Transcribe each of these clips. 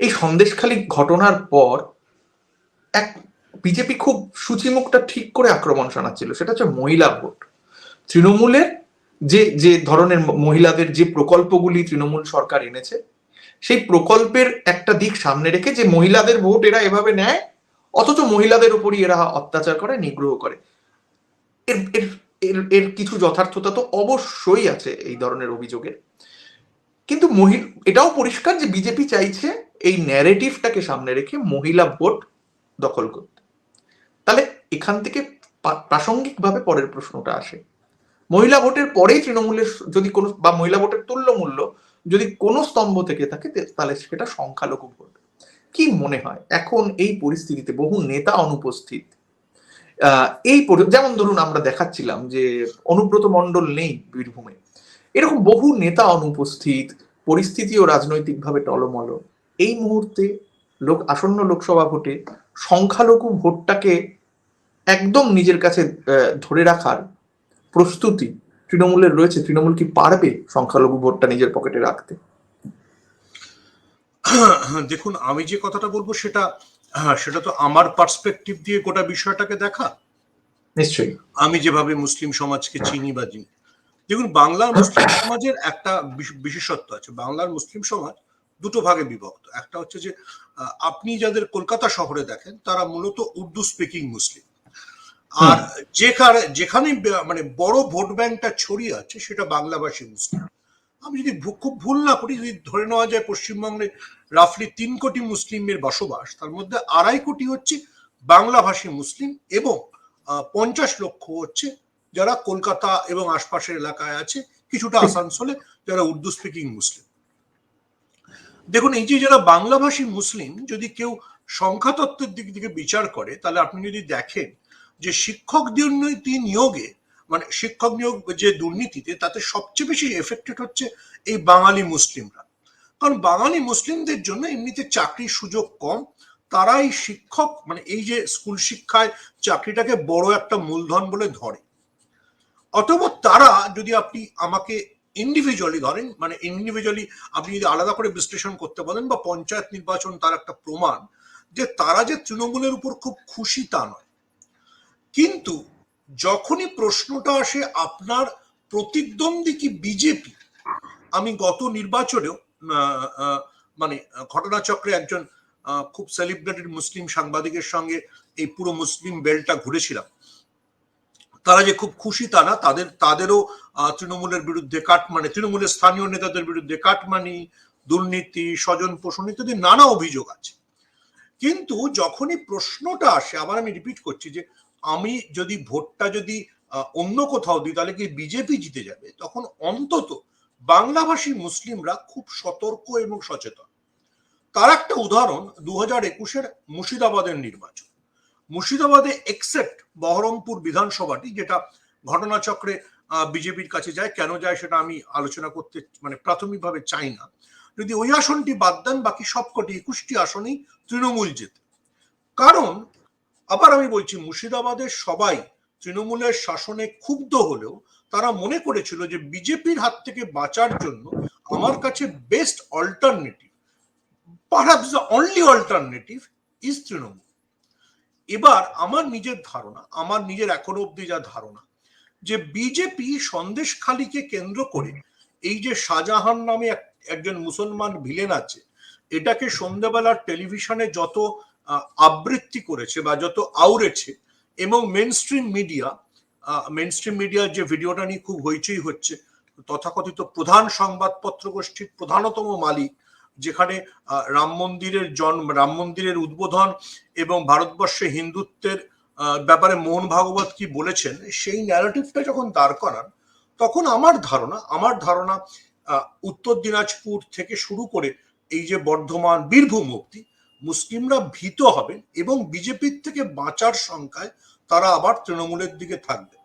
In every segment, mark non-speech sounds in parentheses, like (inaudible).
এই সন্দেশখালী ঘটনার পর এক বিজেপি খুব সূচিমুখটা ঠিক করে আক্রমণ শানাচ্ছিল, সেটা হচ্ছে মহিলা ভোট। তৃণমূলের যে যে ধরনের মহিলাদের যে প্রকল্পগুলি তৃণমূল সরকার এনেছে, সেই প্রকল্পের একটা দিক সামনে রেখে যে মহিলাদের ভোট এরা এভাবে নেয়, অথচ মহিলাদের উপরই এরা অত্যাচার করে, নিগ্রহ করে। এর এর এর কিছু যথার্থতা তো অবশ্যই আছে এই ধরনের অভিযোগের কিন্তু এটাও পরিষ্কার যে বিজেপি চাইছে এই ন্যারেটিভটাকে সামনে রেখে মহিলা ভোট দখল করতে। তাহলে এখান থেকে প্রাসঙ্গিকভাবে পরের প্রশ্নটা আসে। মহিলা ভোটের পরেই তৃণমূলের যদি কোনো, বা মহিলা ভোটের তুল্য মূল্য যদি কোনো স্তম্ভ থেকে থাকে তাহলে সেটা সংখ্যালঘু ভোট। কি মনে হয়? এখন এই পরিস্থিতিতে বহু নেতা অনুপস্থিত। এই যেমন ধরুন আমরা দেখাচ্ছিলাম যে অনুব্রত মণ্ডল নেই বীরভূমে। এরকম বহু নেতা অনুপস্থিত পরিস্থিতিও রাজনৈতিকভাবে টলমল। এই মুহূর্তে লোক আসন্ন লোকসভা ভোটে সংখ্যালঘু ভোটটাকে একদম নিজের কাছে ধরে রাখার প্রস্তুতি তৃণমূলের রয়েছে। তৃণমূল কি পারবে সংখ্যালঘু ভোটটা নিজের পকেটে রাখতে? দেখুন আমি যে কথাটা বলব সেটা হ্যাঁ সেটা তো আমার পার্সপেক্টিভ দিয়ে গোটা বিষয়টাকে দেখা। নিশ্চয়ই। আমি যেভাবে মুসলিম সমাজকে চিনি বা চিনি। দেখুন বাংলার মুসলিম সমাজের একটা বিশেষত্ব আছে। বাংলার মুসলিম সমাজ দুটো ভাগে বিভক্ত। একটা হচ্ছে যে আপনি যাদের কলকাতা শহরে দেখেন তারা মূলত উর্দু স্পিকিং মুসলিম। আর যেখানে যেখানে মানে বড় ভোট ব্যাংকটা ছড়িয়ে আছে সেটা বাংলাভাষী মুসলিম। আমি যদি খুব ভুল না করি যদি ধরে নেওয়া যায় পশ্চিমবঙ্গে রাফলি তিন কোটি মুসলিমের বসবাস তার মধ্যে আড়াই কোটি হচ্ছে বাংলাভাষী মুসলিম এবং পঞ্চাশ লক্ষ হচ্ছে যারা কলকাতা এবং আশপাশের এলাকায় আছে, কিছুটা আসানসোলে, যারা উর্দু স্পিকিং মুসলিম। দেখুন, এই যে যারা বাংলাভাষী মুসলিম, যদি কেউ সংখ্যাতত্ত্বের দিক থেকে বিচার করে, তাহলে আপনি যদি দেখেন যে শিক্ষক দুর্নীতি নিয়োগে মানে শিক্ষক নিয়োগ যে দুর্নীতিতে, তাতে সবচেয়ে বেশি এফেক্টেড হচ্ছে এই বাঙালি মুসলিমরা। কারণ বাঙালি মুসলিমদের জন্য এমনিতে চাকরির সুযোগ কম। তারাই শিক্ষক মানে এই যে স্কুল শিক্ষায় চাকরিটাকে বড় একটা মূলধন বলে ধরে। অথবা তারা যদি আপনি আমাকে ইন্ডিভিজুয়ালি ধরেন মানে ইন্ডিভিজুয়ালি আপনি যদি আলাদা করে বিশ্লেষণ করতে বলেন বা পঞ্চায়েত নির্বাচন তার একটা প্রমাণ যে তারা যে তৃণমূলের উপর খুব খুশি তা নয়। কিন্তু যখনই প্রশ্নটা আসে আপনার প্রতিদ্বন্দ্বী কি বিজেপি? আমি গত নির্বাচনেও মানে ঘটনাচক্রে একজন খুব সেলিব্রেটেড মুসলিম সাংবাদিকের সঙ্গে এই পুরো মুসলিম বেলটা ঘুরেছিলাম। তারা যে খুব খুশি তা না, তাদের, তাদেরও তৃণমূলের বিরুদ্ধে কাটমানি, তৃণমূলের স্থানীয় নেতাদের বিরুদ্ধে কাটমানি, দুর্নীতি, স্বজন পোষণ ইত্যাদি নানা অভিযোগ আছে। কিন্তু যখনই প্রশ্নটা আসে, আবার আমি রিপিট করছি যে আমি যদি ভোটটা যদি অন্য কোথাও দিই, তাহলে কি বিজেপি জিতে যাবে? তখন অন্তত বাংলাভাষী মুসলিমরা খুব সতর্ক এবং সচেতন। তার একটা উদাহরণ দু হাজার একুশের মুর্শিদাবাদের নির্বাচন। মুর্শিদাবাদে এক্সেপ্ট বহরমপুর বিধানসভাটি, যেটা ঘটনাচক্রে বিজেপির কাছে যায়, কেন যায় সেটা আমি আলোচনা করতে মানে প্রাথমিকভাবে চাই না। যদি ওই আসনটি বাদ দেন, বাকি সবকটি একুশটি আসনেই তৃণমূল যেতে কারণ, আবার আমি বলছি, মুর্শিদাবাদের সবাই তৃণমূলের শাসনে ক্ষুব্ধ হলেও তারা মনে করেছিল যে বিজেপির হাত থেকে বাঁচার জন্য আমার কাছে best alternative perhaps the only alternative is Trinamool. এবার আমার নিজের ধারণা, আমার নিজের এখনও অব্দি যা ধারণা, যে বিজেপি সন্দেশখালীকে কেন্দ্র করে এই যে শাহজাহান নামে একজন মুসলমান ভিলেন আছে, এটাকে সন্ধ্যাবেলার টেলিভিশনে যত আবৃত্তি করেছে বা যত আউড়েছে এবং mainstream media mainstream মিডিয়ার যে ভিডিওটা নিয়ে খুব হইচই হচ্ছে, তথাকথিত প্রধান সংবাদপত্র গোষ্ঠীর প্রধানতম মালিক যেখানে রাম মন্দিরের জন্ম রাম মন্দিরের উদ্বোধন এবং ভারতবর্ষে হিন্দুত্বের ব্যাপারে মোহন ভাগবত কি বলেছেন, সেই ন্যারেটিভটা যখন দাঁড় করান, তখন আমার ধারণা আমার ধারণা উত্তর দিনাজপুর থেকে শুরু করে এই যে বর্ধমান, বীরভূম অব্দি মুসলিমরা ভীত হবেন এবং বিজেপির থেকে বাঁচার সংখ্যায় তারা আবার তৃণমূলের দিকে থাকবে।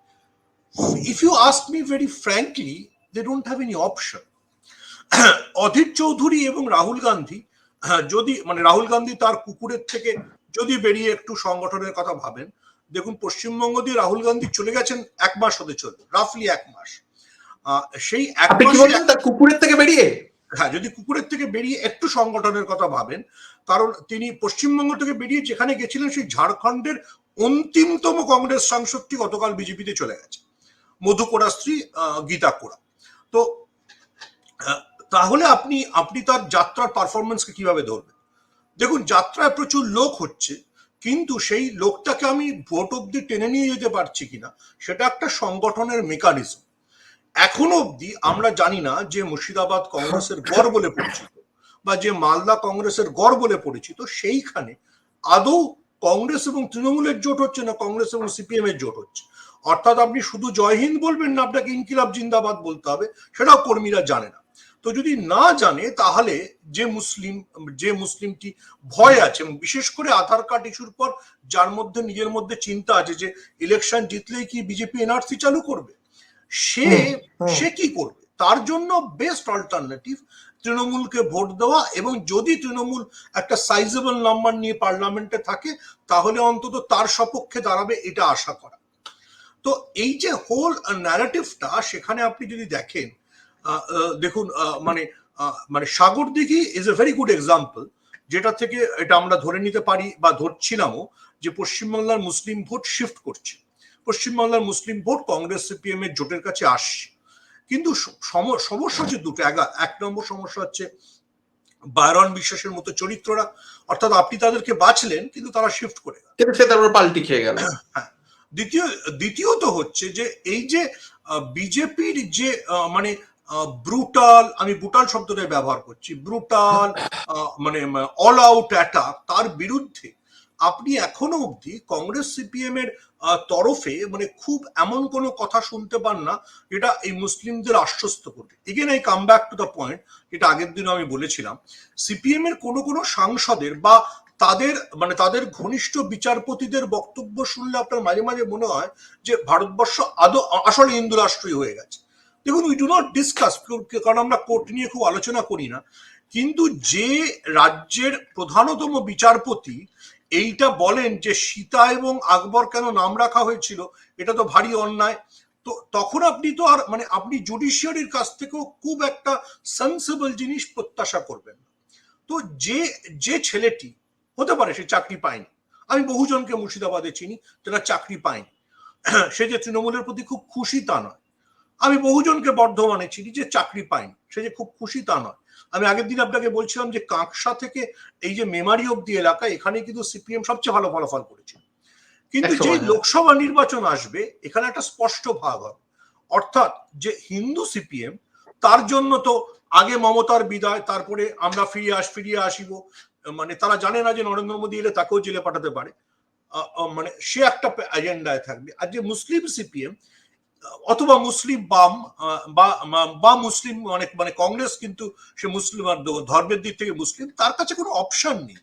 If you ask me very frankly they don't have any option Adhir Chowdhury এবং রাহুল গান্ধী যদি মানে রাহুল গান্ধী তার কুকুরের থেকে যদি বেরিয়ে একটু সংগঠনের কথা ভাবেন দেখুন পশ্চিমবঙ্গ দিয়ে রাহুল গান্ধী চলে গেছেন এক মাস হতে চলবে রাফলি এক মাস। সেই এক মাস কুকুরের থেকে বেরিয়ে? হ্যাঁ যদি কুকুরের থেকে বেরিয়ে একটু সংগঠনের কথা ভাবেন কারণ তিনি পশ্চিমবঙ্গ থেকে বেরিয়ে যেখানে গেছিলেন সেই ঝাড়খণ্ডের অন্তিমতম কংগ্রেস সাংসদটি গতকাল বিজেপিতে চলে গেছে মধু কোড়া স্ত্রী আহ, গীতা কোড়া। তো তাহলে আপনি আপনি তার যাত্রার পারফরমেন্সকে কীভাবে ধরবেন? দেখুন, যাত্রায় প্রচুর লোক হচ্ছে, কিন্তু সেই লোকটাকে আমি ভোট অব্দি টেনে নিয়ে যেতে পারছি কিনা, সেটা একটা সংগঠনের মেকানিজম এখনও অবধি আমরা জানি না যে মুর্শিদাবাদ কংগ্রেসের গড় বলে পরিচিত বা যে মালদা কংগ্রেসের গড় বলে পরিচিত, সেইখানে আদৌ কংগ্রেস এবং তৃণমূলের জোট হচ্ছে না কংগ্রেস এবং সিপিএম এর জোট হচ্ছে? অর্থাৎ আপনি শুধু জয় হিন্দ বলবেন না, আপনাকে ইনকিলাব জিন্দাবাদ বলতে হবে, সেটাও কর্মীরা জানে না। তো যদি না জানে তাহলে যে মুসলিম যে মুসলিমটি ভয় আছে বিশেষ করে আধার কার্ড ইস্যুর পর যার মধ্যে নিজের মধ্যে চিন্তা আছে যে ইলেকশন জিতলেই কি বিজেপি এনআরসি চালু করবে? সে সে কি করবে? তার জন্য বেস্ট অল্টারনেটিভ তৃণমূলকে ভোট দেওয়া এবং যদি তৃণমূল একটা সাইজেবল নাম্বার নিয়ে পার্লামেন্টে থাকে তাহলে অন্তত তার সপক্ষে দাঁড়াবে এটা আশা করা। তো এই যে হোল ন্যারেটিভটা সেখানে আপনি যদি দেখেন দেখুন মানে মানে Sagardighi is a very good example যেটা থেকে এটা আমরা ধরে নিতে পারি বা ধরছিলামও যে পশ্চিমবাংলার মুসলিম ভোট শিফট করছে। পশ্চিমবাংলার মুসলিম ভোট কংগ্রেস সিপিএম এর জোটের কাছে আসছে। কিন্তু সমস্যা হচ্ছে দুটো একা- নম্বর সমস্যা হচ্ছে বায়রন বিশ্বাসের মতো চরিত্ররা অর্থাৎ আপনি তাদেরকে বাঁচলেন কিন্তু তারা শিফট করে গেল। সে তারপর পাল্টি খেয়ে গেল। (coughs) দ্বিতীয় দ্বিতীয়ত হচ্ছে যে এই যে বিজেপির যে আহ, মানে ব্রুটাল আমি ব্রুটাল শব্দটাই ব্যবহার করছি ব্রুটাল মানে অল আউট অ্যাটাক তার বিরুদ্ধে আপনি এখনও অবধি কংগ্রেস সিপিএম এর তরফে মানে খুব এমন কোনো কথা শুনতে পান না যেটা এই মুসলিমদের আশ্বস্ত করবে। Again I come back to the point যেটা আগের দিন আমি বলেছিলাম। সিপিএম এর কোনো কোনো সাংসদের বা তাদের মানে তাদের ঘনিষ্ঠ বিচারপতিদের বক্তব্য শুনলে আপনার মাঝে মাঝে মনে হয় যে ভারতবর্ষ আদৌ, আসলে হিন্দু রাষ্ট্রই হয়ে গেছে। দেখুন উই ডু নট ডিসকাস কারণ আমরা কোর্ট নিয়ে খুব আলোচনা করি না। কিন্তু যে রাজ্যের প্রধানতম বিচারপতি এইটা বলেন যে সীতা এবং আকবর কেন নাম রাখা হয়েছিল, এটা তো ভারী অন্যায়। তো তখন আপনি তো আর মানে আপনি জুডিশিয়ারির কাছ থেকেও খুব একটা সেন্সিবল জিনিস প্রত্যাশা করবেন তো যে যে ছেলেটি, হতে পারে সে চাকরি পায়নি, আমি বহুজনকে মুর্শিদাবাদে চিনি, যারা চাকরি পায়নি। সে যে তৃণমূলের প্রতি খুব খুশি তা নয়। আমি বহুজনকে বর্ধমানে চিনি যে চাকরি পায়নি। সে যে খুব খুশি তা নয়। আমি আগের দিন আপনাকে বলছিলাম যে কাঁকসা থেকে এই যে মেমারি অব্দি এলাকা এখানে কিন্তু সিপিএম সবচেয়ে ভালো ফলাফল করেছে। কিন্তু যে। লোকসভা নির্বাচন আসবে এখানে একটা স্পষ্ট ভাগ হবে। অর্থাৎ যে হিন্দু সিপিএম তার জন্য তো আগে মমতার বিদায় তারপরে আমরা ফিরে আস ফিরিয়ে আসিব। মানে তারা জানে না যে নরেন্দ্র মোদী এলে তাকেও জেলে পাঠাতে পারে। মানে সে একটা এজেন্ডায় থাকবে। আর যে মুসলিম সিপিএম অথবা মুসলিম বাম বা মুসলিম মানে মানে কংগ্রেস কিন্তু সে মুসলিম ধর্মের দিক থেকে মুসলিম তার কাছে কোনো অপশন নেই।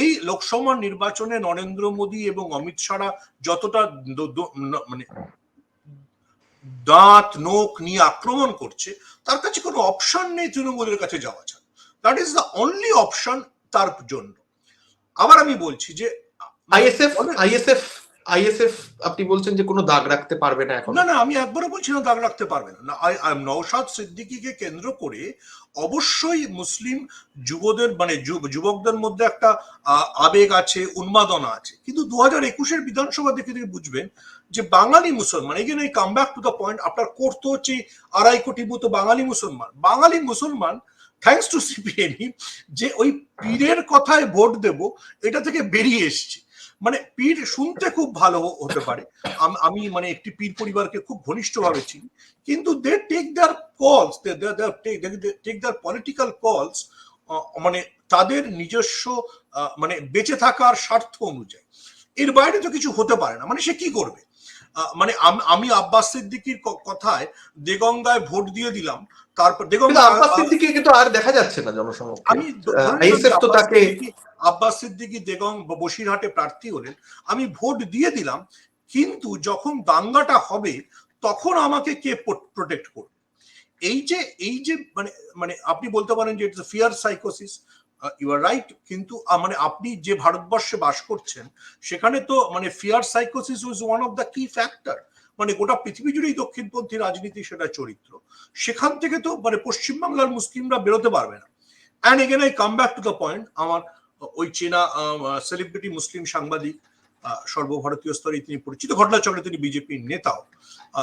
এই লোকসভা নির্বাচনে নরেন্দ্র মোদী এবং অমিত শাহরা যতটা মানে দাঁত নোক নিয়ে আক্রমণ করছে তার কাছে কোনো অপশন নেই তৃণমূলের কাছে যাওয়া ছাড়া। That is the only option তার জন্য। আবার আমি বলছি যে আইএসএফ আইএসএফ আইএসএফ আপনি বলছেন যে কোনো দাগ রাখতে পারবে না এখন। না না, আমি একবারও বলছি না দাগ রাখতে পারবে না। আই- নওশাদ কেন্দ্র করে অবশ্যই মুসলিম যুবদের মানে যুবকদের মধ্যে একটা আবেগ আছে, উন্মাদনা আছে। কিন্তু দু হাজার একুশের বিধানসভা দেখে বুঝবেন যে বাঙালি মুসলমান এই জন্য come back to the point আপনার করতে হচ্ছে আড়াই কোটি মতো বাঙালি মুসলমান। বাঙালি মুসলমান থ্যাংকস টু সিপিএমই যে ওই পীরের কথায় ভোট দেব, এটা থেকে বেরিয়ে এসছে। মানে পীর শুনতে খুব ভালো হতে পারে। আমি মানে একটি পীর পরিবারকে খুব ঘনিষ্ঠভাবে চিনি। কিন্তু দে টেক দেয়ার কলস টেক দেয়ার পলিটিক্যাল কলস মানে তাদের নিজস্ব মানে বেঁচে থাকার স্বার্থ অনুযায়ী। এর বাইরে তো কিছু হতে পারে না। মানে সে কি করবে? মানে আমি আব্বাস সিদ্দিকির কথায় দেগঙ্গায় ভোট দিয়ে দিলাম তারপর কিন্তু আব্বাস সিদ্দিকী কিন্তু আর দেখা যাচ্ছে না জনসমক্ষে। আমি আইএসএফ তো তাকে আব্বাস সিদ্দিকী দেগং বসিরহাটে প্রার্থী হলেন আমি ভোট দিয়ে দিলাম কিন্তু যখন দাঙ্গাটা হবে তখন আমাকে কে প্রোটেক্ট করবে? এই যে এই যে মানে মানে আপনি বলতে পারেন যে ইটস ফিয়ার সাইকোসিস ইউ আর রাইট কিন্তু মানে আপনি যে ভারতবর্ষে বাস করছেন সেখানে তো মানে fear সাইকোসিস is one of the key factor মানে গোটা পৃথিবী জুড়েই দক্ষিণপন্থী রাজনীতি সেটা চরিত্র। সেখান থেকে তো মানে পশ্চিমবাংলার মুসলিমরা বেরোতে পারবে না। And again I come back to the point আমার ওই চেনা সেলিব্রিটি মুসলিম সাংবাদিক সর্বভারতীয় স্তরে তিনি পরিচিত ঘটনাচক্রে তিনি বিজেপির নেতাও।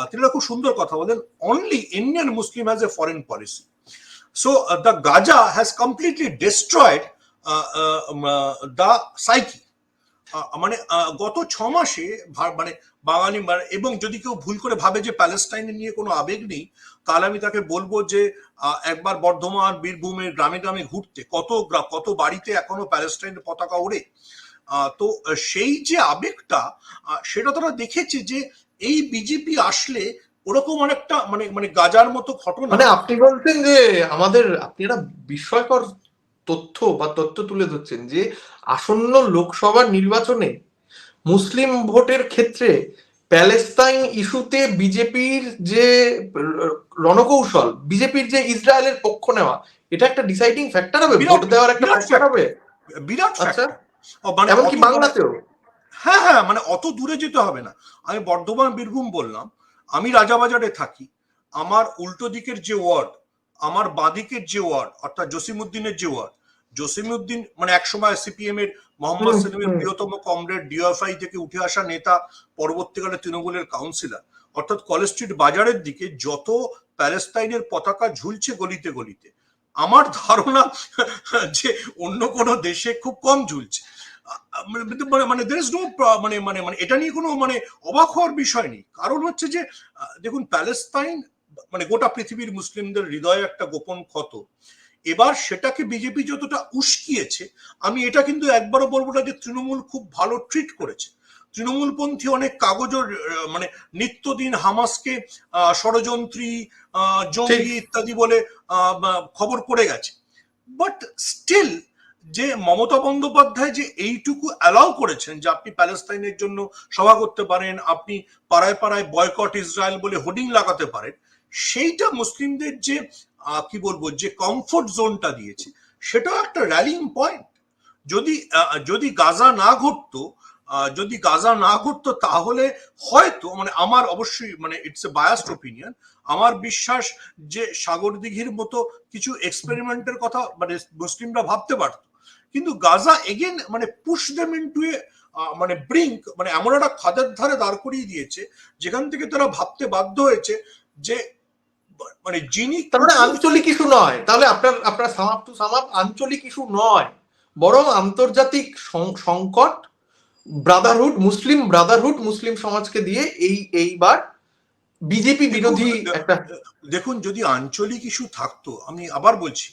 তিনি খুব সুন্দর কথা বলেন only Indian Muslim has a foreign policy so the Gaza has completely destroyed the psyche মানে আহ, গত ছ মাসে মানে বাঙালি মানে- এবং যদি কেউ ভুল করে ভাবে যে প্যালেস্টাইনে নিয়ে কোনো আবেগ নেই, তাহলে আমি তাকে বলব যে একবার বর্ধমান, বীরভূমের গ্রামে গ্রামে ঘুরতে, কত কত বাড়িতে এখনও প্যালেস্টাইনের পতাকা ওড়ে। তো, সেই যে আবেগটা সেটা তারা দেখেছে যে, এই বিজেপি আসলে ওরকম অনেকটা মানে মানে গাজার মতো ঘটনা মানে আপনি বলছেন যে, আমাদের, আপনি একটা বিস্ময়কর তথ্য বা তথ্য তুলে ধরছেন যে, আসন্ন লোকসভা নির্বাচনে মুসলিম ভোটের ক্ষেত্রে প্যালেস্তাইন ইস্যুতে বিজেপির যে রণকৌশল বিজেপির যে ইসরায়েলের পক্ষ নেওয়া এটা একটা ডিসাইডিং ফ্যাক্টর হবে? ভোট দেওয়ার একটা ফ্যাক্টর হবে? বিরাট আচ্ছা। মানে এমনকি বাংলাতেও। হ্যাঁ হ্যাঁ মানে অত দূরে যেতে হবে না। আমি বর্ধমান বীরভূম বললাম। আমি রাজাবাজারে থাকি। আমার উল্টো দিকের যে ওয়ার্ড আমার বাঁদিকের যে ওয়ার্ড অর্থাৎ জসিমউদ্দিনের যে ওয়ার্ড জসিমউদ্দিন মানে একসময় সিপিএম এর মোহাম্মদ হুম, সেলিমের। প্রিয়তম কমরেড ডিওএফআই থেকে উঠে আসা নেতা পরবর্তীকালে তৃণমূলের কাউন্সিলর। অর্থাৎ কলেজ স্ট্রিট বাজারের দিকে যত প্যালেস্তাইনের পতাকা ঝুলছে গলিতে গলিতে আমার ধারণা যে অন্য কোনো দেশে খুব কম ঝুলছে। মানে- মানে মানে দের ইজ নো মানে মানে মানে এটা নিয়ে কোনো মানে অবাক হওয়ার বিষয় নেই। কারণ হচ্ছে যে দেখুন প্যালেস্তাইন মানে গোটা পৃথিবীর মুসলিমদের হৃদয়ে একটা গোপন ক্ষত। এবার সেটাকে বিজেপি যতটা উস্কিয়েছে আমি এটা কিন্তু একবারও বলব না যে তৃণমূল খুব ভালো ট্রিট করেছে। তৃণমূলপন্থী অনেক কাগজও মানে নিত্যদিন হামাসকে ষড়যন্ত্রী জঙ্গি ইত্যাদি বলে খবর পড়ে গেছে। বাট স্টিল যে মমতা বন্দ্যোপাধ্যায় যে এইটুকু অ্যালাউ করেছেন যে আপনি প্যালেস্তাইনের জন্য সভা করতে পারেন আপনি পাড়ায় পাড়ায় বয়কট ইসরায়েল বলে হোর্ডিং লাগাতে পারেন সেইটা মুসলিমদের যে কি বলব, যে কমফোর্ট জোনটা দিয়েছে, সেটাও একটা র্যালিং পয়েন্ট যদি যদি গাজা না ঘটতো যদি গাজা না ঘটতো, তাহলে হয়তো মানে আমার অবশ্যই মানে ইটস এ বায়াস্ট ওপিনিয়ন আমার বিশ্বাস যে সাগর দিঘির মতো কিছু এক্সপেরিমেন্টের কথা মানে মুসলিমরা ভাবতে পারত। কিন্তু গাজা এগেন মানে পুশ দেম ইনটু এ মানে ব্রিঙ্ক মানে এমন একটা খাদের ধারে দাঁড় করিয়ে দিয়েছে, যেখান থেকে তারা ভাবতে বাধ্য হয়েছে যে মানে যিনি তার মানে আঞ্চলিক ইস্যু নয়। তাহলে আপনার আপনার সামাপ টু সামাপ আঞ্চলিক ইস্যু নয়। বরং আন্তর্জাতিক সংকট ব্রাদারহুড মুসলিম ব্রাদারহুড মুসলিম সমাজকে দিয়ে এই এইবার বিজেপি বিরোধী একটা দেখুন যদি আঞ্চলিক ইস্যু থাকতো আমি আবার বলছি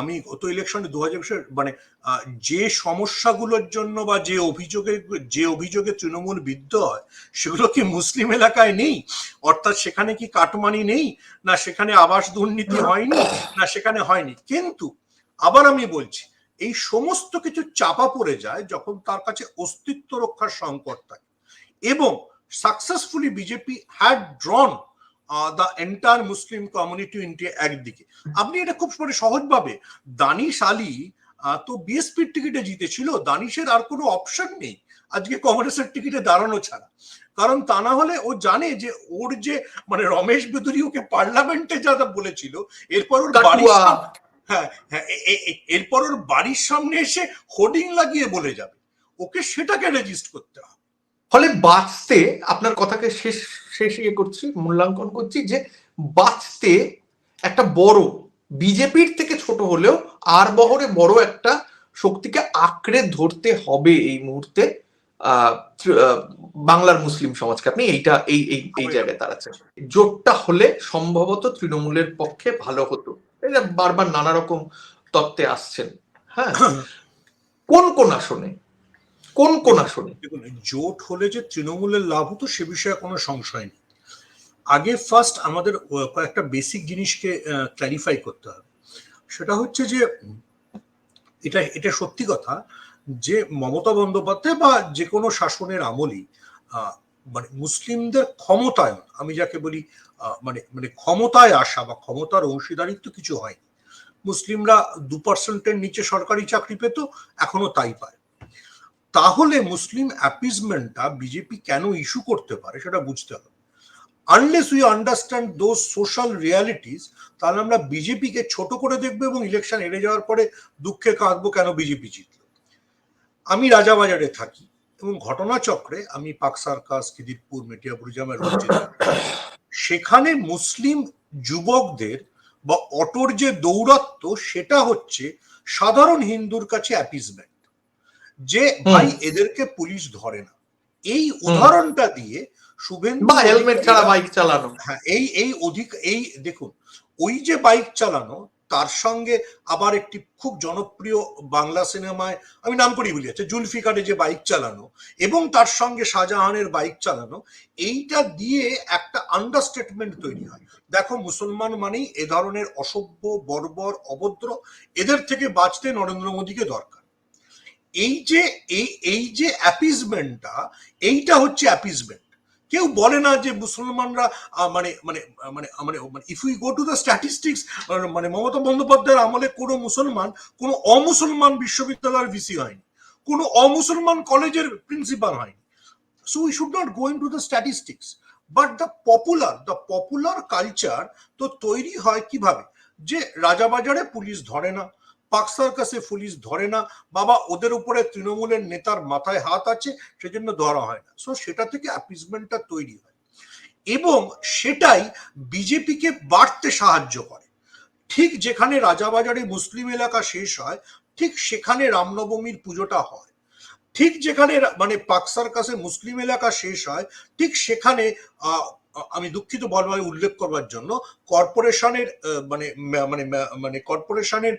আমি গত ইলেকশনে দু হাজার মানে যে সমস্যাগুলোর জন্য বা যে অভিযোগে যে অভিযোগে তৃণমূল বিদ্ধ হয়, সেগুলো কি মুসলিম এলাকায় নেই? অর্থাৎ সেখানে কি কাটমানি নেই? না, সেখানে আবাস দুর্নীতি হয়নি? না, সেখানে হয়নি। কিন্তু আবার আমি বলছি, এই সমস্ত কিছু চাপা পড়ে যায় যখন তার কাছে অস্তিত্ব রক্ষার সংকট থাকে। এবং successfully BJP had drawn the entire Muslim community India একদিকে। আপনি এটা খুব মানে সহজভাবে দানিশ আলী তো বিএসপির টিকিটে জিতেছিল দানিশের আর কোনো অপশন নেই। আজকে কংগ্রেসের টিকিটে দাঁড়ানো ছাড়া। কারণ তা না হলে ও জানে যে ওর যে মানে রমেশ বেদুরি ওকে পার্লামেন্টে যা বলেছিল এরপর ওর বাড়ির হ্যাঁ হ্যাঁ এরপর ওর বাড়ির সামনে এসে হোর্ডিং লাগিয়ে বলে যাবে। ওকে সেটাকে রেজিস্ট করতে হবে। ফলে বাঁচতে আপনার কথাকে শেষ শেষ ইয়ে করছি, মূল্যাঙ্কন করছি যে বাঁচতে একটা বড়, বিজেপির থেকে ছোট হলেও আর বহরে বড় একটা শক্তিকে আঁকড়ে ধরতে হবে এই মুহূর্তে বাংলার মুসলিম সমাজকে। আপনি এইটা, এই এই এই জায়গায় দাঁড়াচ্ছেন। জোটটা হলে সম্ভবত তৃণমূলের পক্ষে ভালো হতো। এটা বারবার নানা রকম তত্ত্বে আসছেন হ্যাঁ? কোন কোন আসনে কোন কোন আসনে? জোট হলে যে তৃণমূলের লাভ হতো সে বিষয়ে কোনো সংশয় নেই। আগে ফার্স্ট আমাদের কয়েকটা বেসিক জিনিসকে ক্ল্যারিফাই করতে হবে। সেটা হচ্ছে যে, এটা এটা সত্যি কথা যে মমতা বন্দ্যোপাধ্যায় বা যে কোনো শাসনের আমলই মানে মুসলিমদের ক্ষমতায়ন, আমি যাকে বলি মানে মানে ক্ষমতায় আসা বা ক্ষমতার অংশীদারিত্ব কিছু হয়নি। মুসলিমরা দু পার্সেন্টের নিচে সরকারি চাকরি পেত, এখনও তাই পায়। তাহলে মুসলিম অ্যাপিজমেন্টটা বিজেপি কেন ইস্যু করতে পারে সেটা বুঝতে হবে। Unless we understand those social realities তাহলে আমরা বিজেপিকে ছোট করে দেখব এবং ইলেকশন হেরে যাওয়ার পরে দুঃখে কাঁদবো কেন বিজেপি জিতল। আমি রাজাবাজারে থাকি এবং ঘটনাচক্রে আমি পাক সার্কাস, খিদিরপুর মেটিয়াপুরিজামের রয়েছে। সেখানে মুসলিম যুবকদের বা অটোর যে দৌরত্ব সেটা হচ্ছে সাধারণ হিন্দুর কাছে অ্যাপিসমেন্ট যে ভাই এদেরকে পুলিশ ধরে না। এই উদাহরণটা দিয়ে শুভেন্দু বা হেলমেট ছাড়া বাইক চালানো। হ্যাঁ এই এই অধিক এই দেখুন ওই যে বাইক চালানো তার সঙ্গে আবার একটি খুব জনপ্রিয় বাংলা সিনেমায় আমি নাম করি বলি আচ্ছা জুলফিকারে যে বাইক চালানো এবং তার সঙ্গে শাহজাহানের বাইক চালানো এইটা দিয়ে একটা আন্ডারস্টেটমেন্ট তৈরি হয়। দেখো মুসলমান মানেই এ ধরনের অসভ্য বর্বর অভদ্র এদের থেকে বাঁচতে নরেন্দ্র মোদীকে দরকার। এই যে, এই এই যে অ্যাপিসমেন্টটা এইটা হচ্ছে অ্যাপিসমেন্ট কেউ বলে না যে মুসলমানরা মানে মানে মানে মানে if we go to the statistics মানে মমতা বন্দ্যোপাধ্যায়ের আমলে কোনো মুসলমান, কোনো অমুসলমান বিশ্ববিদ্যালয়ের ভিসি হয়নি। কোনো অমুসলমান কলেজের প্রিন্সিপাল হয়নি। So we should not go into the statistics but the popular the popular culture তো তৈরি হয় কীভাবে? যে রাজাবাজারে পুলিশ ধরে না পাক সার্কাসে পুলিশ ধরে না। বাবা, ওদের উপরে তৃণমূলের নেতার মাথায় হাত আছে, সেজন্য ধরা হয় না। সো সেটা থেকে অ্যাপিসমেন্টটা তৈরি হয়। এবং সেটাই বিজেপিকে বাড়তে সাহায্য করে। ঠিক যেখানে রাজাবাজারে মুসলিম এলাকা শেষ হয়, ঠিক সেখানে রামনবমীর পুজোটা হয়। ঠিক যেখানে মানে পাক সার্কাসে মুসলিম এলাকা শেষ হয়, ঠিক সেখানে আমি দুঃখিত বলবার উল্লেখ করবার জন্য কর্পোরেশনের মানে মানে মানে কর্পোরেশনের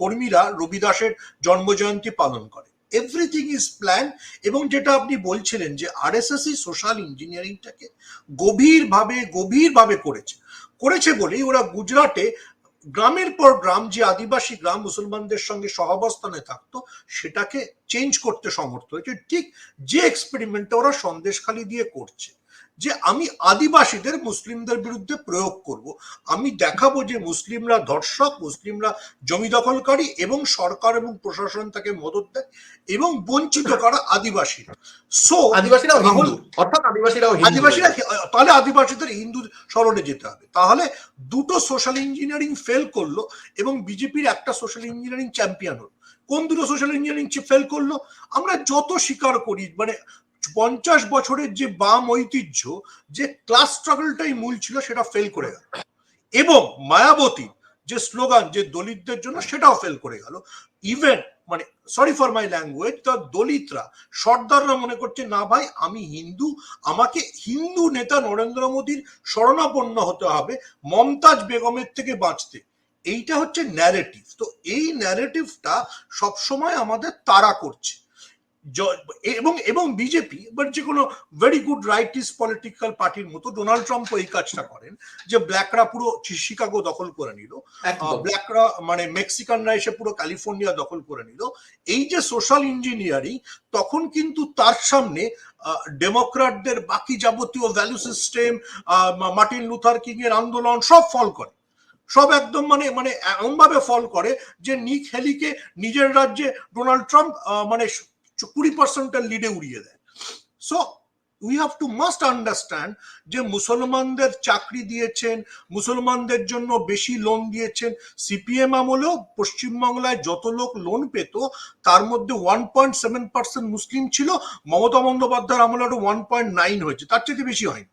কর্মীরা রবি দাসের জন্মজয়ন্তী পালন করে। এভরিথিং ইজ প্ল্যান এবং যেটা আপনি বলছিলেন যে আরএসএসই সোশ্যাল ইঞ্জিনিয়ারিংটাকে গভীরভাবে গভীরভাবে করেছে। করেছে বলেই ওরা গুজরাটে গ্রামের পর গ্রাম যে আদিবাসী গ্রাম মুসলমানদের সঙ্গে সহাবস্থানে থাকতো, সেটাকে চেঞ্জ করতে সমর্থ হয়েছে। ঠিক যে এক্সপেরিমেন্টটা ওরা সন্দেশখালি দিয়ে করছে। যে আমি আদিবাসীদের মুসলিমদের বিরুদ্ধে প্রয়োগ করব। আমি দেখাবো যে মুসলিমরা ধর্ষক মুসলিমরা জমি দখলকারী এবং সরকার এবং প্রশাসন তাকে মদত দেয় এবং বঞ্চিত করা আদিবাসীরা। সো রাহুল- অর্থাৎ আদিবাসীরাও হিন্দু আদিবাসীরা তাহলে আদিবাসীদের হিন্দু স্মরণে যেতে হবে। তাহলে দুটো সোশ্যাল ইঞ্জিনিয়ারিং ফেল করল এবং বিজেপির একটা সোশ্যাল ইঞ্জিনিয়ারিং চ্যাম্পিয়ন হলো। কোন দুটো সোশ্যাল ইঞ্জিনিয়ারিং ফেল করল? আমরা যত স্বীকার করি মানে পঞ্চাশ বছরের যে বাম ঐতিহ্য, যে ক্লাস স্ট্রাগলটাই মূল ছিল, সেটা ফেল করে গেল। এবং মায়াবতী যে স্লোগান যে দলিতদের জন্য, সেটাও ফেল করে গেল। ইভেন মানে sorry for my language the দলিতরা, সর্দাররা মনে করছে, না ভাই, আমি হিন্দু, আমাকে হিন্দু নেতা নরেন্দ্র মোদীর শরণাপন্ন হতে হবে মমতাজ বেগমের থেকে বাঁচতে। এইটা হচ্ছে ন্যারেটিভ তো এই ন্যারেটিভটা সবসময় আমাদের তাড়া করছে। এবং এবং বিজেপি বাট যে কোনো ভেরি গুড রাইটিস পলিটিক্যাল পার্টির মতো ডোনাল্ড ট্রাম্প এই কাজটা করেন যে ব্ল্যাকরা পুরো শিকাগো দখল করে নিল ব্ল্যাকরা মানে মেক্সিকানরা এসে পুরো ক্যালিফোর্নিয়া দখল করে নিল এই যে সোশ্যাল ইঞ্জিনিয়ারিং তখন কিন্তু তার সামনে ডেমোক্রাটদের বাকি যাবতীয় value system Martin Luther King এর আন্দোলন সব ফল করে। সব একদম মানে মানে এমন ভাবে ফল করে যে নিক হেলিকে নিজের রাজ্যে ডোনাল্ড ট্রাম্প মানে কুড়ি পার্সেন্টের লিডে উড়িয়ে দেয়। So we have to must understand যে মুসলমানদের চাকরি দিয়েছেন, মুসলমানদের জন্য বেশি লোন দিয়েছেন। সিপিএম আমলেও পশ্চিমবাংলায় যত লোক লোন পেত, তার মধ্যে one point seven percent Muslim ছিল। মমতা বন্দ্যোপাধ্যায়ের আমলে ওটা ওয়ান পয়েন্ট নাইন হয়েছে, তার চেয়ে বেশি হয়নি।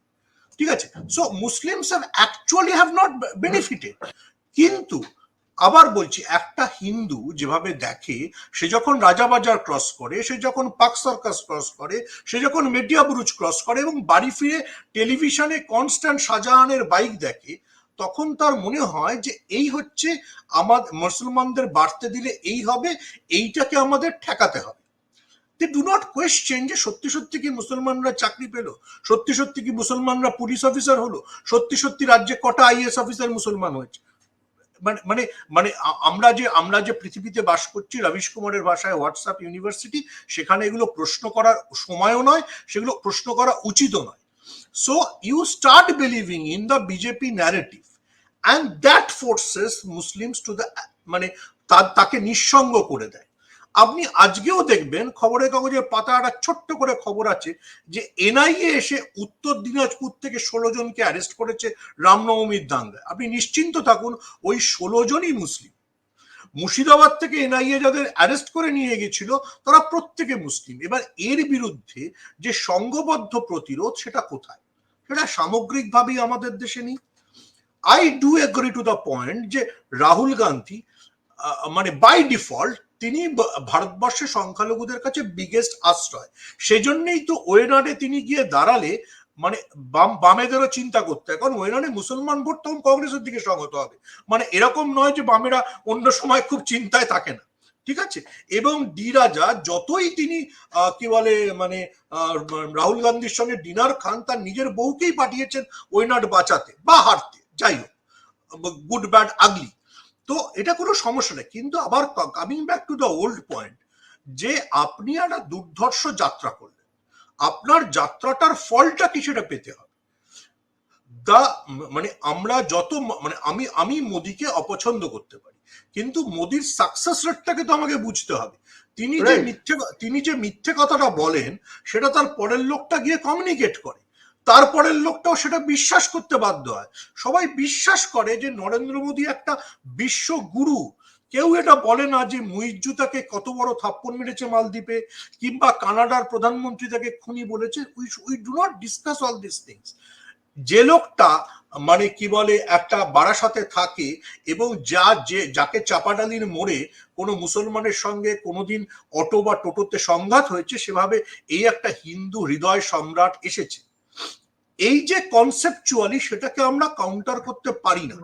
ঠিক আছে? So Muslims have actually have not benefited কিন্তু আবার বলছি, একটা হিন্দু যেভাবে দেখে, সে যখন রাজাবাজার ক্রস করে, সে যখন পাক সার্কাস ক্রস করে, সে যখন মেটিয়া বুরুজ ক্রস করে এবং বাড়ি ফিরে টেলিভিশনে কনস্ট্যান্ট শাহজাহানের বাইক দেখে, তখন তার মনে হয় যে এই হচ্ছে আমাদের মুসলমানদের বাড়তে দিলে এই হবে, এইটাকে আমাদের ঠেকাতে হবে। দে ডু নট কোয়েশ্চেন যে সত্যি সত্যি কি মুসলমানরা চাকরি পেল, সত্যি সত্যি কি মুসলমানরা পুলিশ অফিসার হলো, সত্যি সত্যি রাজ্যে কটা আইএস অফিসার মুসলমান হয়েছে। মানে মানে মানে আমরা যে আমরা যে পৃথিবীতে বাস করছি রবিশ কুমারের ভাষায় হোয়াটসঅ্যাপ ইউনিভার্সিটি, সেখানে এগুলো প্রশ্ন করার সময়ও নয়, সেগুলো প্রশ্ন করা উচিতও নয়। So you start believing in the BJP narrative and that forces Muslims to the মানে তাকে নিঃসঙ্গ করে দেয়। আপনি আজকেও দেখবেন খবরের কাগজের পাতা একটা ছোট্ট করে খবর আছে যে এনআইএ এসে উত্তর দিনাজপুর থেকে ষোলো জনকে অ্যারেস্ট করেছে রামনবমীর দাঙ্গায়। আপনি নিশ্চিন্ত থাকুন, ওই ষোলো জনই মুসলিম। মুর্শিদাবাদ থেকে এনআইএ যাদের অ্যারেস্ট করে নিয়ে গেছিল, তারা প্রত্যেকে মুসলিম। এবার এর বিরুদ্ধে যে সংঘবদ্ধ প্রতিরোধ, সেটা কোথায়? সেটা সামগ্রিকভাবেই আমাদের দেশে নেই। I do agree to the point যে রাহুল গান্ধী মানে বাই ডিফল্ট তিনি ভারতবর্ষের সংখ্যালঘুদের কাছে বিগেস্ট আশ্রয়। সেজন্যই তো ওয়েনাডে তিনি গিয়ে দাঁড়ালে মানে বাম, বামেদেরও চিন্তা করতে হয়। কারণ ওয়েনাডে মুসলমান ভোট তখন কংগ্রেসের দিকে সংগত হবে। মানে এরকম নয় যে বামেরা অন্য সময় খুব চিন্তায় থাকে না। ঠিক আছে? এবং ডি রাজা যতই তিনি কি বলে মানে রাহুল গান্ধীর সঙ্গে ডিনার খান, তার নিজের বউকেই পাঠিয়েছেন ওয়েনাড বাঁচাতে বা হারতে। যাই হোক, গুড, ব্যাড আগলি তো এটা কোনো সমস্যা নেই। কিন্তু আবার coming back to the old point যে আপনি একটা দুর্ধর্ষ যাত্রা করলেন। আপনার যাত্রাটার ফলটা কি সেটা পেতে হবে। দা মানে আমরা যত মানে আমি আমি মোদিকে অপছন্দ করতে পারি। কিন্তু মোদির সাকসেস রেটটাকে তো আমাকে বুঝতে হবে। তিনি যে মিথ্যে তিনি যে মিথ্যে কথাটা বলেন সেটা তার পরের লোকটা গিয়ে কমিউনিকেট করে। তারপরের লোকটাও সেটা বিশ্বাস করতে বাধ্য হয়। সবাই বিশ্বাস করে যে নরেন্দ্র মোদী একটা বিশ্ব গুরু। কেউ এটা বলে না যে মুইজ্জু তাকে কত বড় থাপ্পড় মেরেছে মালদ্বীপে কিংবা কানাডার প্রধানমন্ত্রী তাকে খুনি বলেছে। We we do not discuss all this things যে লোকটা মানে কি বলে, একটা বারাসাতে থাকে এবং যা যে, যাকে চাপাডালির মোড়ে কোনো মুসলমানের সঙ্গে কোনোদিন অটো বা টোটোতে সংঘাত হয়েছে, সেভাবে এই একটা হিন্দু হৃদয় সম্রাট এসেছে। এই যে কনসেপচুয়ালি সেটাকে আমরা কাউন্টার করতে পারি না।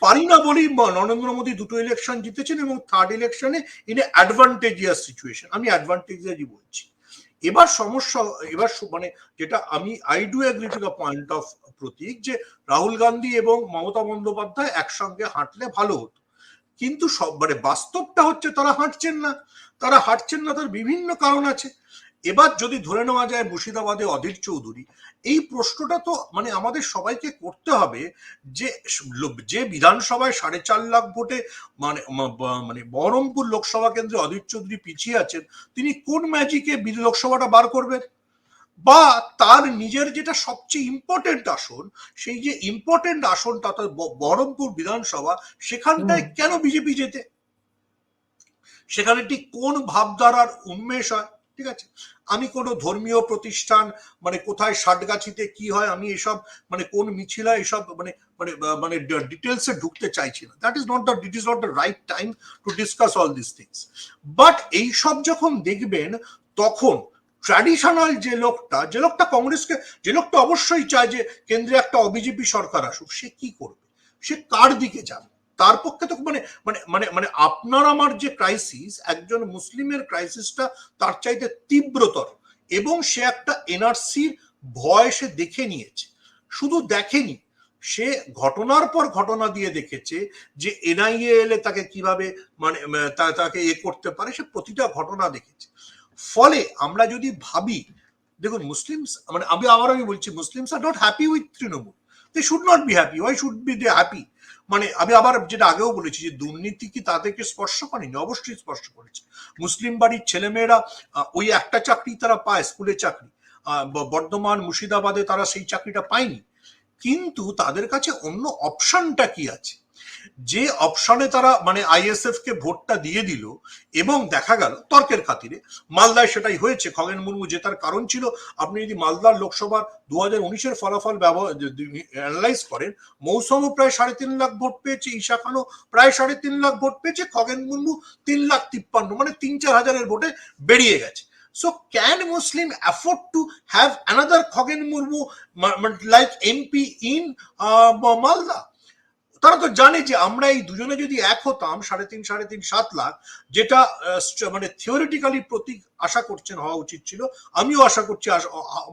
পারি না বলেই ম- নরেন্দ্র মোদী দুটো ইলেকশন জিতেছেন এবং থার্ড ইলেকশনে ইন অ্যাডভান্টেজিয়াস সিচুয়েশন আমি অ্যাডভান্টেজিয়াসই বলছি। এবার সমস্যা, এবার মানে যেটা আমি I do agree to the point of Pratik যে রাহুল গান্ধী এবং মমতা বন্দ্যোপাধ্যায় একসঙ্গে হাঁটলে ভালো হতো। কিন্তু সব মানে বাস্তবটা হচ্ছে তারা হাঁটছেন না। তারা হাঁটছেন না, তার বিভিন্ন কারণ আছে। এবার যদি ধরে নেওয়া যায় মুর্শিদাবাদে অধীর চৌধুরী এই প্রশ্নটা তো মানে আমাদের সবাইকে করতে হবে যে যে বিধানসভায় সাড়ে চার লাখ ভোটে মানে মানে বহরমপুর লোকসভা কেন্দ্রে অধীর চৌধুরী পিছিয়ে আছেন তিনি কোন ম্যাজিকে লোকসভাটা বার করবেন? বা তার নিজের যেটা সবচেয়ে ইম্পর্টেন্ট আসন সেই যে ইম্পর্টেন্ট আসনটা অর্থাৎ বহরমপুর বিধানসভা সেখানটায় কেন বিজেপি যেতে সেখানে ঠিক কোন ভাবধারার উন্মেষ হয়? ঠিক আছে? আমি কোনো ধর্মীয় প্রতিষ্ঠান মানে কোথায় ষাটগাছিতে কি হয়, আমি এসব মানে কোন মিছিল হয় এসব মানে মানে মানে ডিটেলসে ঢুকতে চাইছি না। That is not the it is not the right time to discuss all this things but এই সব যখন দেখবেন, তখন ট্র্যাডিশনাল যে লোকটা যে লোকটা কংগ্রেসকে, যে লোকটা অবশ্যই চায় যে কেন্দ্রে একটা অবিজেপি সরকার আসুক, সে কি করবে? সে কার দিকে যাবে? তার পক্ষে তো মানে মানে মানে মানে আপনার আমার যে ক্রাইসিস একজন মুসলিমের ক্রাইসিসটা তার চাইতে তীব্রতর এবং সে একটা এনআরসির ভয় সে দেখে নিয়েছে। শুধু দেখেনি, সে ঘটনার পর ঘটনা দিয়ে দেখেছে যে এনআইএ এলে তাকে কীভাবে মানে তাকে এ করতে পারে, সে প্রতিটা ঘটনা দেখেছে। ফলে আমরা যদি ভাবি, দেখুন মুসলিমস মানে আমি আবার আমি বলছি, Muslims are not happy with Trinamool. They should not be happy why should be they happy মানে আমি আবার যেটা আগেও বলেছি যে দুর্নীতি কি তাদেরকে স্পর্শ করেনি? অবশ্যই স্পর্শ করেছে। মুসলিম বাড়ির ছেলেমেয়েরা ওই একটা চাকরি তারা পায় স্কুলের চাকরি। বর্ধমান, মুর্শিদাবাদে তারা সেই চাকরিটা পায়নি। কিন্তু তাদের কাছে অন্য অপশনটা কি আছে? যে অপশনে তারা মানে আইএসএফ কে ভোটটা দিয়ে দিল এবং দেখা গেল তর্কের খাতিরে মালদায় সেটাই হয়েছে খগেন মুর্মু জেতার কারণ ছিল আপনি যদি মালদার লোকসভার দু হাজার উনিশের ফলাফল অ্যানালাইজ করেন মৌসুমও প্রায় সাড়ে তিন লাখ ভোট পেয়েছে ঈশা খানও প্রায় সাড়ে তিন লাখ ভোট পেয়েছে খগেন মুর্মু তিন লাখ তিপ্পান্ন মানে তিন চার হাজারের ভোটে বেরিয়ে গেছে So can Muslim afford to have another Khogen Murmu like MP in uh, Malda? তারা তো জানে যে আমরা এই দুজনে যদি এক হতাম সাড়ে তিন সাড়ে তিন সাত লাখ যেটা মানে থিওরিটিক্যালি প্রতীক আশা করছেন হওয়া উচিত ছিল আমিও আশা করছি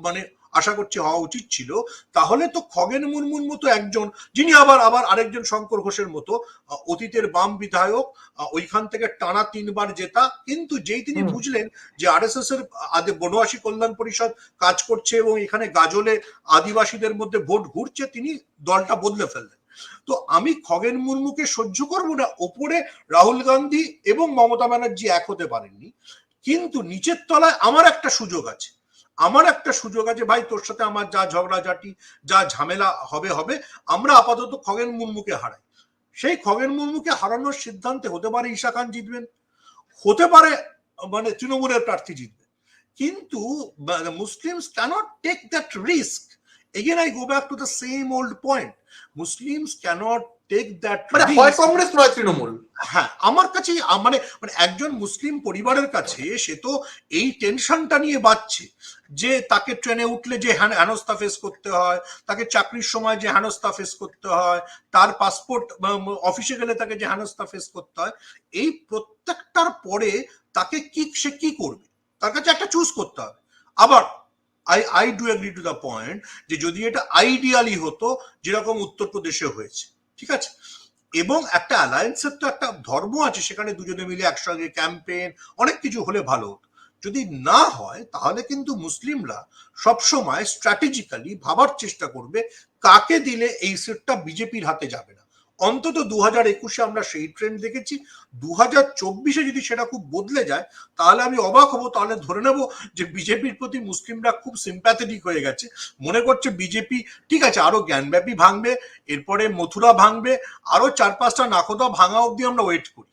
মানে আশা করছি হওয়া উচিত ছিল তাহলে তো খগেন মুর্মুর মতো একজন যিনি আবার আবার আরেকজন শঙ্কর ঘোষের মতো অতীতের বাম বিধায়ক ওইখান থেকে টানা তিনবার জেতা কিন্তু যেই তিনি বুঝলেন যে আর এস এস এর আদে বনবাসী কল্যাণ পরিষদ কাজ করছে এবং এখানে গাজলে আদিবাসীদের মধ্যে ভোট ঘুরছে তিনি দলটা বদলে ফেললেন। তো আমি খগেন মুর্মুকে সহ্য করব না, ওপরে রাহুল গান্ধী এবং মমতা ব্যানার্জি এক হতে পারেননি। কিন্তু নিচের তলায় আমার একটা সুযোগ আছে। আমার একটা সুযোগ আছে, ভাই, তোর সাথে আমার যা ঝগড়াঝাটি, যা ঝামেলা হবে হবে, আমরা আপাতত খগেন মুর্মুকে হারাই। সেই খগেন মুর্মুকে হারানোর সিদ্ধান্তে হতে পারে ঈশা খান জিতবেন, হতে পারে মানে তৃণমূলের প্রার্থী জিতবেন। কিন্তু Muslims can't take that risk again I go back to the same old point Muslims can't take that মানে হয় কংগ্রেস নয় তৃণমূল। হ্যাঁ আমার কাছে মানে মানে একজন মুসলিম পরিবারের কাছে সে তো এই টেনশনটা নিয়ে বাঁচছে যে তাকে ট্রেনে উঠলে যে হেনস্থা ফেস করতে হয় তাকে চাকরির সময় যে হেনস্থা ফেস করতে হয় তার পাসপোর্ট অফিসে গেলে তাকে যে হেনস্থা ফেস করতে হয় এই প্রত্যেকটার পরে তাকে কি সে কি করবে? তার কাছে একটা চুজ করতে হবে। আবার I I do agree to the point যে যদি এটা আইডিয়ালি হতো, যেরকম উত্তরপ্রদেশে হয়েছে, ঠিক আছে? এবং একটা অ্যালায়েন্সের তো একটা ধর্ম আছে, সেখানে দুজনে মিলে একসঙ্গে ক্যাম্পেইন অনেক কিছু হলে ভালো হতো। যদি না হয়, তাহলে কিন্তু মুসলিমরা সবসময় স্ট্র্যাটেজিক্যালি ভাবার চেষ্টা করবে, কাকে দিলে এই সিটটা বিজেপির হাতে যাবে না। অন্তত দু হাজার একুশে আমরা সেই ট্রেন্ড দেখেছি। দু হাজার চব্বিশে যদি সেটা খুব বদলে যায়, তাহলে আমি অবাক হব। তাহলে ধরে নেব যে বিজেপির প্রতি মুসলিমরা খুব সিম্প্যাথেটিক হয়ে গেছে। মনে করছে বিজেপি, ঠিক আছে, আরও জ্ঞানব্যাপী ভাঙবে, এরপরে মথুরা ভাঙবে, আরও চার পাঁচটা নাকদা ভাঙা অব্দি আমরা ওয়েট করি।